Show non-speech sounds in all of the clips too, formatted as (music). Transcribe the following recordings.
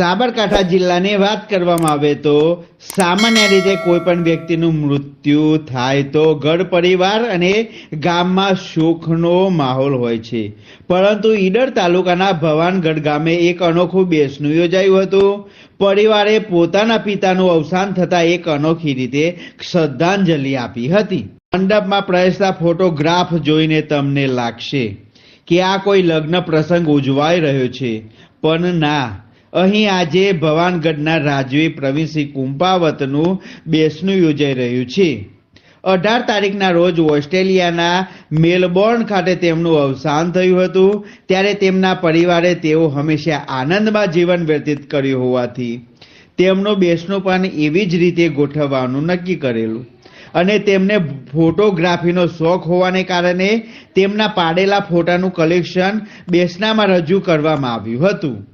સાબરકાંઠા જિલ્લાની વાત કરવામાં આવે તો સામાન્ય રીતે કોઈ પણ વ્યક્તિનું મૃત્યુ થાય તો ઘર પરિવાર અને ગામમાં શોકનો માહોલ હોય છે. પરંતુ ઈડર તાલુકાના ભવાનગઢ ગામે એક અનોખું બેસનું યોજાયું હતું. પરિવારે પોતાના પિતાનું અવસાન થતા એક અનોખી રીતે શ્રદ્ધાંજલિ આપી હતી. મંડપમાં પ્રવેશતા ફોટોગ્રાફ જોઈને તમને લાગશે કે આ કોઈ લગ્ન પ્રસંગ ઉજવાઈ રહ્યો છે. પણ ના અહીં આજે ભવાનગઢના રાજવી પ્રવીણસિંહ કુંપાવતનું બેસણું યોજાઈ રહ્યું છે. અઢાર તારીખના રોજ ઓસ્ટ્રેલિયાના મેલબોર્ન ખાતે તેમનું અવસાન થયું હતું. ત્યારે તેમના પરિવારે તેઓ હંમેશા આનંદમાં જીવન વ્યતીત કર્યું હોવાથી તેમનું બેસણું પણ એવી જ રીતે ગોઠવવાનું નક્કી કરેલું. અને તેમને ફોટોગ્રાફીનો શોખ હોવાને કારણે તેમના પાડેલા ફોટાનું કલેક્શન બેસનામાં રજૂ કરવામાં આવ્યું હતું.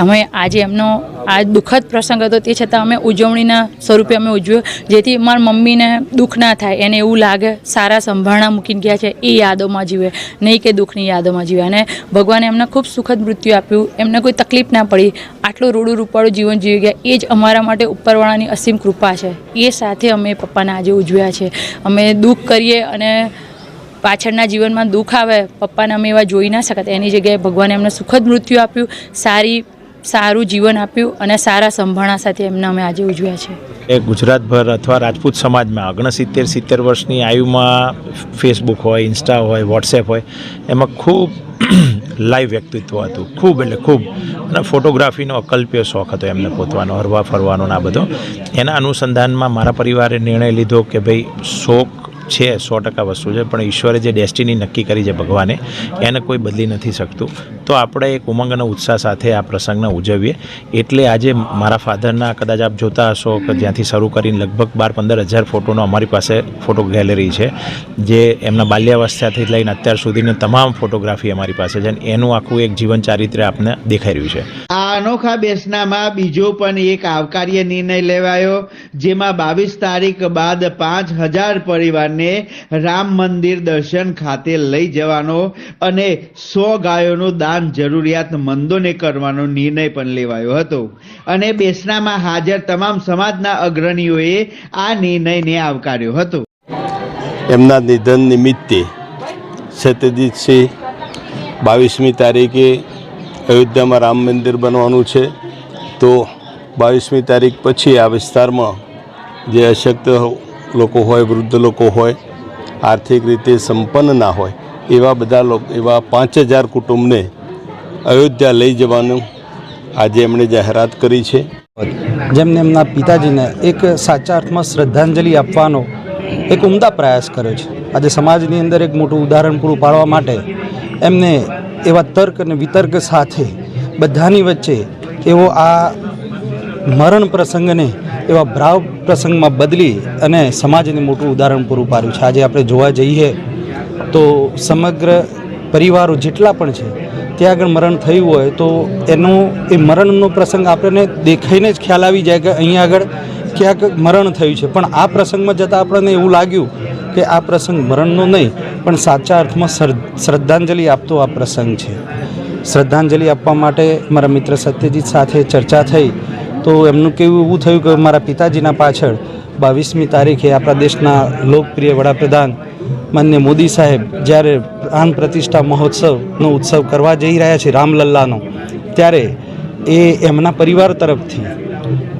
અમે આજે એમનો આ દુઃખદ પ્રસંગ હતો, તે છતાં અમે ઉજવણીના સ્વરૂપે અમે ઉજવ્યો, જેથી મારા મમ્મીને દુઃખ ના થાય, એને એવું લાગે સારા સંભાળણા મૂકીને ગયા છે, એ યાદોમાં જીવે, નહીં કે દુઃખની યાદોમાં જીવે. અને ભગવાને એમને ખૂબ સુખદ મૃત્યુ આપ્યું, એમને કોઈ તકલીફ ના પડી, આટલું રૂડું રૂપાળું જીવન જીવી ગયા, એ જ અમારા માટે ઉપરવાળાની અસીમ કૃપા છે. એ સાથે અમે પપ્પાને આજે ઉજવ્યા છે. અમે દુઃખ કરીએ અને પાછળના જીવનમાં દુઃખ આવે, પપ્પાને અમે એવા જોઈ ના શકતા. એની જગ્યાએ ભગવાને એમને સુખદ મૃત્યુ આપ્યું, સારી, સારું જીવન આપ્યું અને સારા સંભાળણા સાથે એમને અમે આજે ઉજવ્યા છે. એ ગુજરાતભર અથવા રાજપૂત સમાજમાં ઓગણસિત્તેર, સિત્તેર વર્ષની આયુમાં ફેસબુક હોય ઇન્સ્ટા હોય વોટ્સએપ હોય, એમાં ખૂબ (clears throat) લાઈવ વ્યક્તિત્વ હતું. ખૂબ એટલે ખૂબ. અને ફોટોગ્રાફીનો અકલ્પ્ય શોખ હતો એમને પોતવાનો હરવા ફરવાનો ના બધો. એના અનુસંધાનમાં મારા પરિવારે નિર્ણય લીધો કે ભાઈ શોખ છે, સો ટકા વસ્તુ છે, પણ ઈશ્વરે જે ડેસ્ટિની નક્કી કરી છે ભગવાને, એને કોઈ બદલી નથી શકતું. તો આપણે એક ઉમંગ અને ઉત્સાહ સાથે આ પ્રસંગને ઉજવીએ. એટલે આજે મારા ફાધરના કદાચ આપ જોતા હશો કે જ્યાંથી શરૂ કરીને લગભગ બાર પંદર હજાર ફોટોનો અમારી પાસે ફોટો ગેલેરી છે, જે એમના બાલ્યાવસ્થાથી લઈને અત્યાર સુધીની તમામ ફોટોગ્રાફી અમારી પાસે છે અને એનું આખું એક જીવન ચારિત્ર્ય આપને દેખાઈ રહ્યું છે. આ અનોખા બેસનામાં બીજો પણ એક આવકાર્ય નિર્ણય લેવાયો, જેમાં બાવીસ તારીખ બાદ પાંચ હજાર પરિવારને રામ મંદિર દર્શન ખાતે લઈ જવાનો અને સો ગાયોનું દાન જરૂરિયાતમંદોને કરવાનો નિર્ણય પણ લેવાયો હતો. અને બેસનામાં હાજર તમામ સમાજના અગ્રણીઓએ આ નિર્ણયને આવકાર્યો હતો. એમના નિધન નિમિત્તે સત્યજીતસિંહ બાવીસમી તારીખે અયોધ્યામાં રામ મંદિર બનવાનું છે. તો બાવીસમી તારીખ પછી આ વિસ્તારમાં જે અશક્ત લોકો હોય, વૃદ્ધ લોકો હોય, આર્થિક રીતે સંપન્ન ના હોય, એવા બધા લોકો, એવા પાંચ હજાર કુટુંબને અયોધ્યા લઈ જવાનું આજે એમણે જાહેરાત કરી છે. જેમને એમના પિતાજીને એક સાચા અર્થમાં શ્રદ્ધાંજલિ આપવાનો એક ઉમદા પ્રયાસ કર્યો છે. આજે સમાજની અંદર એક મોટું ઉદાહરણ પૂરું પાડવા માટે એમને એવા તર્ક અને વિતર્ક સાથે બધાની વચ્ચે એવો આ મરણ પ્રસંગને એવા ભ્રાવ પ્રસંગમાં બદલી અને સમાજને મોટું ઉદાહરણ પૂરું પાડ્યું છે. આજે આપણે જોવા જઈએ તો સમગ્ર પરિવારો જેટલા પણ છે, ત્યાં આગળ મરણ થયું હોય તો એનો, એ મરણનો પ્રસંગ આપણને દેખાઈને જ ખ્યાલ આવી જાય કે અહીંયા આગળ ક્યાંક મરણ થયું છે. પણ આ પ્રસંગમાં જતાં આપણને એવું લાગ્યું કે આ પ્રસંગ મરણનો નહીં, પણ સાચા અર્થમાં શ્રદ્ધાંજલિ આપતો આ પ્રસંગ છે. શ્રદ્ધાંજલિ આપવા માટે મારા મિત્ર સત્યજીત સાથે ચર્ચા થઈ. તો એમનું કેવું એવું થયું કે મારા પિતાજીના પાછળ બાવીસમી તારીખે આપણા દેશના લોકપ્રિય વડાપ્રધાન માન્ય મોદી સાહેબ જ્યારે પ્રાણ પ્રતિષ્ઠા મહોત્સવનો ઉત્સવ કરવા જઈ રહ્યા છે રામલલ્લાનો, ત્યારે એ એમના પરિવાર તરફથી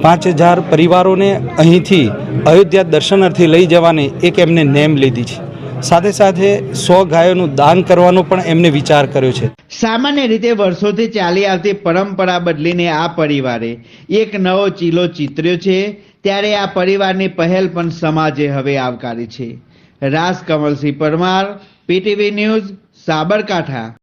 પાંચ હજાર પરિવારોને અહીંથી અયોધ્યા દર્શનાર્થે લઈ જવાની એક એમને નેમ લીધી છે. સાથે સાથે સો ગાયોનું દાન કરવાનો પણ એમને વિચાર કર્યો છે. સામાન્ય રીતે વર્ષોથી ચાલી આવતી પરંપરા બદલીને આ પરિવારે એક નવો ચીલો ચિતર્યો છે. ત્યારે આ પરિવારની પહેલ પણ સમાજે હવે આવકારી છે. રાસ કમલસિંહ પરમાર, પીટીવી ન્યૂઝ, સાબરકાંઠા.